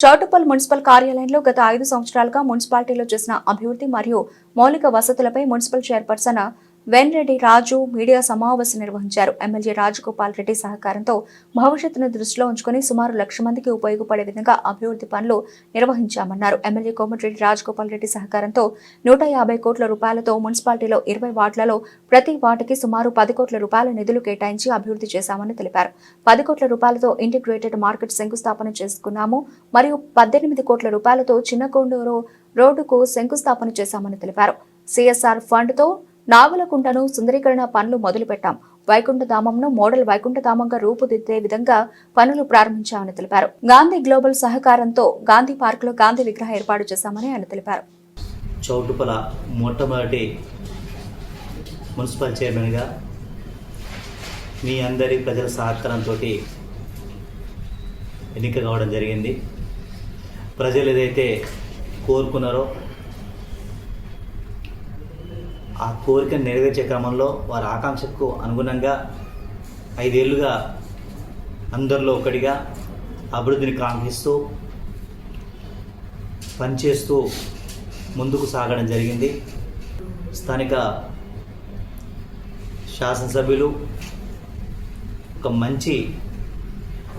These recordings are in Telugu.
చౌటుప్పల్ మున్సిపల్ కార్యాలయంలో గత ఐదు సంవత్సరాలుగా మున్సిపాలిటీలో చేసిన అభివృద్ధి మరియు మౌలిక వసతులపై municipal chairperson Venreddy Raju media సమావేశం నిర్వహించారు. ఎమ్మెల్యే రాజగోపాల్ రెడ్డి సహకారంతో భవిష్యత్తును దృష్టిలో ఉంచుకుని సుమారు లక్ష మందికి ఉపయోగపడే విధంగా అభివృద్ధి పనులు నిర్వహించామన్నారు. ఎమ్మెల్యే కోమటిరెడ్డి రాజగోపాల్ రెడ్డి సహకారంతో నూట యాభై కోట్ల రూపాయలతో మున్సిపాలిటీలో ఇరవై వార్డులలో ప్రతి వార్డుకి సుమారు పది కోట్ల రూపాయల నిధులు కేటాయించి అభివృద్ధి చేశామని తెలిపారు. పది కోట్ల రూపాయలతో ఇంటిగ్రేటెడ్ మార్కెట్ శంకుస్థాపన చేసుకున్నాము మరియు పద్దెనిమిది కోట్ల రూపాయలతో చిన్నకొండూరు రోడ్డుకు శంకుస్థాపన చేశామని తెలిపారు. సిఎస్ఆర్ ఫండ్తో నాగులకుంటను సుందరీకరణ పనులు మొదలుపెట్టాం. వైకుంఠధామంను మోడల్ వైకుంఠధామంగా రూపుదిద్దే విధంగా పనులు ప్రారంభించామని తెలిపారు. గాంధీ గ్లోబల్ సహకారంతో గాంధీ పార్కులో గాంధీ విగ్రహం ఏర్పాటు చేశామని ఆయన తెలిపారు. చౌటుపల మొట్టమొదటి మున్సిపల్ చైర్మన్గా మీ అందరి ప్రజల సహకారంతో ఎన్నిక కావడం జరిగింది. ప్రజలు ఏదైతే కోరుకున్నారో ఆ కోరికను నెరవేర్చే క్రమంలో వారి ఆకాంక్షకు అనుగుణంగా ఐదేళ్ళుగా అందరిలో ఒకటిగా అభివృద్ధిని కాంక్షిస్తూ పనిచేస్తూ ముందుకు సాగడం జరిగింది. స్థానిక శాసనసభ్యులు ఒక మంచి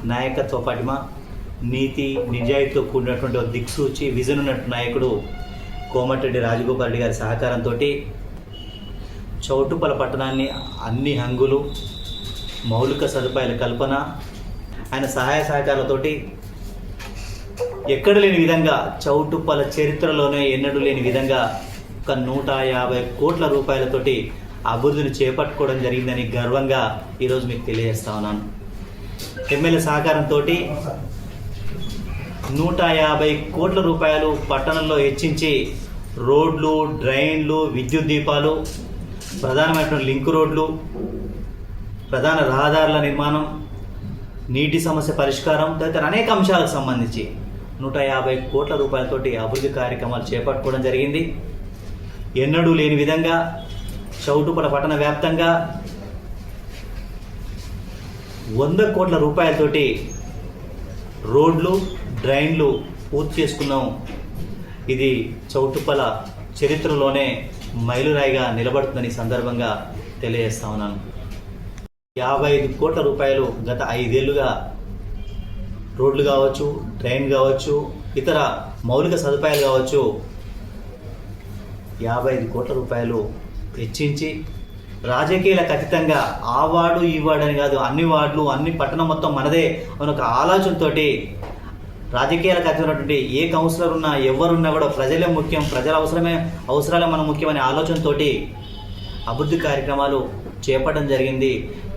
నాయకత్వ పటిమ నీతి నిజాయితీతో కూడినటువంటి దిక్సూచి విజన్ ఉన్నటువంటి నాయకుడు కోమటిరెడ్డి రాజగోపాల్ రెడ్డి గారి సహకారంతో చౌటుపల పట్టణాన్ని అన్ని హంగులు మౌలిక సదుపాయాల కల్పన ఆయన సహాయ సహకారాలతోటి ఎక్కడ లేని విధంగా చౌటుప్పల చరిత్రలోనే ఎన్నడూ లేని విధంగా ఒక నూట యాభై కోట్ల రూపాయలతోటి అభివృద్ధిని చేపట్టుకోవడం జరిగిందని గర్వంగా ఈరోజు మీకు తెలియజేస్తా ఉన్నాను. ఎమ్మెల్యే సహకారంతో నూట యాభై కోట్ల రూపాయలు పట్టణంలో హెచ్చించి రోడ్లు డ్రైన్లు విద్యుత్ దీపాలు ప్రధానమైనటువంటి లింక్ రోడ్లు ప్రధాన రహదారుల నిర్మాణం నీటి సమస్య పరిష్కారం తదితర అనేక అంశాలకు సంబంధించి నూట యాభై కోట్ల రూపాయలతోటి అభివృద్ధి కార్యక్రమాలు చేపట్టుకోవడం జరిగింది. ఎన్నడూ లేని విధంగా చౌటుపల పట్టణ వ్యాప్తంగా వంద కోట్ల రూపాయలతోటి రోడ్లు డ్రైన్లు పూర్తి చేసుకున్నాం. ఇది చౌటుపల చరిత్రలోనే మైలురాయిగా నిలబడుతుందని సందర్భంగా తెలియజేస్తా ఉన్నాను. యాభై ఐదు కోట్ల రూపాయలు గత ఐదేళ్ళుగా రోడ్లు కావచ్చు ట్రైన్ కావచ్చు ఇతర మౌలిక సదుపాయాలు కావచ్చు యాభై ఐదు కోట్ల రూపాయలు వెచ్చించి రాజకీయాలకు అతీతంగా ఆ వార్డు ఈ వార్డు అని కాదు అన్ని వార్డులు అన్ని పట్టణం మొత్తం మనదే అని ఒక ఆలోచనతోటి రాజకీయాలకు అతీతమైనటువంటి ఏ కౌన్సిలర్ ఉన్నా ఎవరున్నా కూడా ప్రజలే ముఖ్యం ప్రజల అవసరమే అవసరాలే మనం ముఖ్యమనే ఆలోచనతోటి అభివృద్ధి కార్యక్రమాలు చేపట్టడం జరిగింది.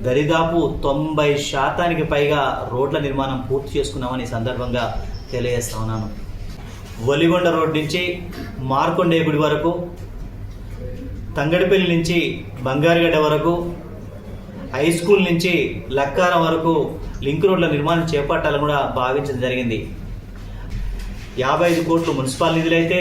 దరిదాపు తొంభై శాతానికి పైగా రోడ్ల నిర్మాణం పూర్తి చేసుకున్నామని సందర్భంగా తెలియజేస్తా ఉన్నాను. వలిగొండ రోడ్ నుంచి మార్కొండే గుడి వరకు తంగడిపల్లి నుంచి బంగారుగడ్డ వరకు హై స్కూల్ నుంచి లక్కారం వరకు లింక్ రోడ్ల నిర్మాణం చేపట్టాలని కూడా భావించడం జరిగింది. యాభై ఐదు కోట్లు మున్సిపల్ నిధులైతే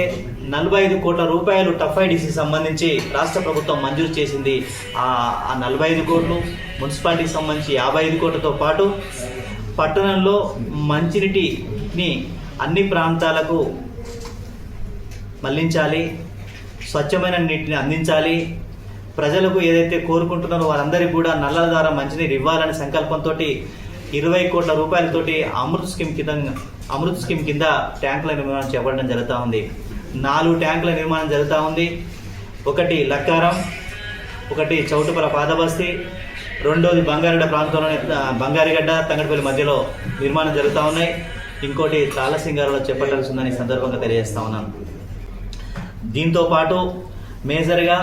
నలభై ఐదు కోట్ల రూపాయలు టఫ్ఐడిసి సంబంధించి రాష్ట్ర ప్రభుత్వం మంజూరు చేసింది. ఆ ఆ నలభై ఐదు కోట్లు మున్సిపాలిటీకి సంబంధించి యాభై ఐదు కోట్లతో పాటు పట్టణంలో మంచినీటిని అన్ని ప్రాంతాలకు మళ్ళించాలి స్వచ్ఛమైన నీటిని అందించాలి. ప్రజలకు ఏదైతే కోరుకుంటున్నారో వారందరికీ కూడా నల్లల ద్వారా మంచినీరు ఇవ్వాలనే సంకల్పంతో ఇరవై కోట్ల రూపాయలతోటి అమృత్ స్కీమ్ కింద అమృత్ స్కీమ్ కింద ట్యాంకుల నిర్మాణం చేపట్టడం జరుగుతూ ఉంది. నాలుగు ట్యాంకుల నిర్మాణం జరుగుతూ ఉంది. ఒకటి లక్కారం ఒకటి చౌటుపల పాదబస్తీ రెండోది బంగారెడ్డ ప్రాంతంలోని బంగారిగడ్డ తంగడిపల్లి మధ్యలో నిర్మాణం జరుగుతూ ఉన్నాయి. ఇంకోటి తాళసింగారులో చేపట్టాల్సి ఉందని సందర్భంగా తెలియజేస్తా ఉన్నాను. దీంతో పాటు మేజర్గా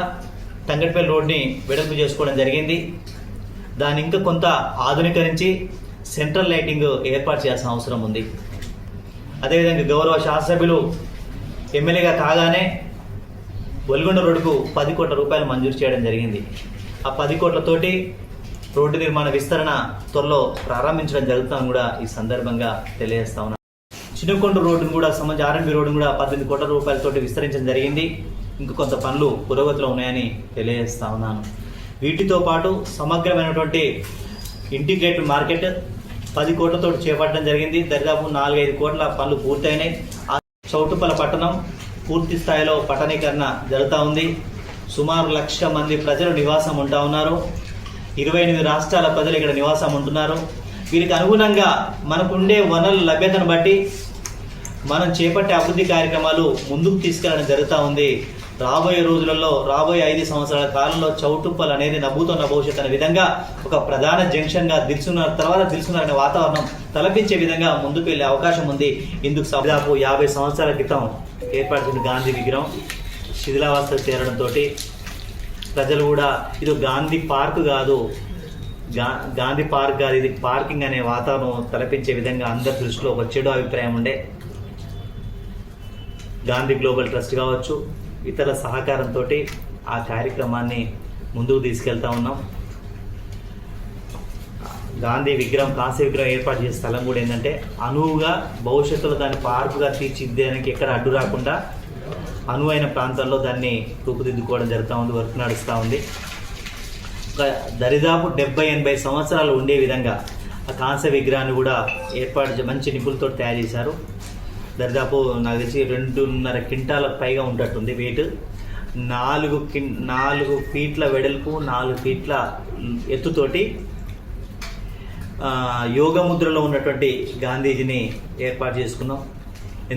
తంగడిపల్లి రోడ్ని వెడల్పు చేసుకోవడం జరిగింది. దాన్ని ఇంకా కొంత ఆధునీకరించి సెంట్రల్ లైటింగ్ ఏర్పాటు చేయాల్సిన అవసరం ఉంది. అదేవిధంగా గౌరవ శాసనసభ్యులు ఎమ్మెల్యేగా కాగానే ఒల్గొండ రోడ్డుకు పది కోట్ల రూపాయలు మంజూరు చేయడం జరిగింది. ఆ పది కోట్లతోటి రోడ్డు నిర్మాణ విస్తరణ త్వరలో ప్రారంభించడం జరుగుతుందని కూడా ఈ సందర్భంగా తెలియజేస్తా ఉన్నాను చిన్నకొండ రోడ్డును కూడా సంబంధించి ఆర్ఎంబి రోడ్డును కూడా పద్దెనిమిది కోట్ల రూపాయలతోటి విస్తరించడం జరిగింది. ఇంకా కొంత పనులు పురోగతిలో ఉన్నాయని తెలియజేస్తా ఉన్నాను. వీటితో పాటు సమగ్రమైనటువంటి ఇంటిగ్రేటెడ్ మార్కెట్ పది కోట్లతో చేపట్టడం జరిగింది. దరిదాపు నాలుగైదు కోట్ల పనులు పూర్తయినాయి. ఆ చౌటుప్పల పట్టణం పూర్తి స్థాయిలో పట్టణీకరణ జరుగుతూ ఉంది. సుమారు లక్ష మంది ప్రజలు నివాసం ఉంటా ఉన్నారు. ఇరవై ఎనిమిది రాష్ట్రాల ప్రజలు ఇక్కడ నివాసం ఉంటున్నారు. వీరికి అనుగుణంగా మనకుండే వనరుల లభ్యతను బట్టి మనం చేపట్టే అభివృద్ధి కార్యక్రమాలు ముందుకు తీసుకెళ్ళడం జరుగుతూ ఉంది. రాబోయే రోజులలో రాబోయే ఐదు సంవత్సరాల కాలంలో చౌటుప్పల్ అనేది నవ్వుతున్న భవిష్యత్ అనే విధంగా ఒక ప్రధాన జంక్షన్గా దిల్సున్నారు. తర్వాత దిల్సుకున్న అనే వాతావరణం తలపించే విధంగా ముందుకు వెళ్ళే అవకాశం ఉంది. ఇందుకు దాదాపు యాభై సంవత్సరాల క్రితం ఏర్పడుతుంది గాంధీ విగ్రహం శిథిలావస్థ చేరడంతో ప్రజలు కూడా ఇది గాంధీ పార్క్ కాదు. గా గాంధీ పార్క్ కాదు ఇది పార్కింగ్ అనే వాతావరణం తలపించే విధంగా అందరి దృష్టిలో ఒక చెడు అభిప్రాయం ఉండే. గాంధీ గ్లోబల్ ట్రస్ట్ కావచ్చు ఇతర సహకారంతో ఆ కార్యక్రమాన్ని ముందుకు తీసుకెళ్తా ఉన్నాం. గాంధీ విగ్రహం కాంస్య విగ్రహం ఏర్పాటు చేసే స్థలం కూడా ఏంటంటే అనువుగా భవిష్యత్తులో దాన్ని పార్కుగా తీర్చిదిద్దడానికి ఎక్కడ అడ్డు రాకుండా అనువైన ప్రాంతాల్లో దాన్ని రూపుదిద్దుకోవడం జరుగుతూ ఉంది వర్క్ నడుస్తూ ఉంది. ఒక దరిదాపు డెబ్బై ఎనభై సంవత్సరాలు ఉండే విధంగా ఆ కాంస్య విగ్రహాన్ని కూడా ఏర్పాటు చే- మంచి నిపుణులతో తయారు చేశారు. దరిదాపు నాకు తెలిసి రెండున్నర క్వింటాలకు పైగా ఉంటట్టుంది వెయిట్ నాలుగు కిన్ నాలుగు ఫీట్ల వెడల్పు నాలుగు ఫీట్ల ఎత్తుతోటి యోగముద్రలో యోగ ముద్రలో ఉన్నటువంటి గాంధీజీని ఏర్పాటు చేసుకున్నాం.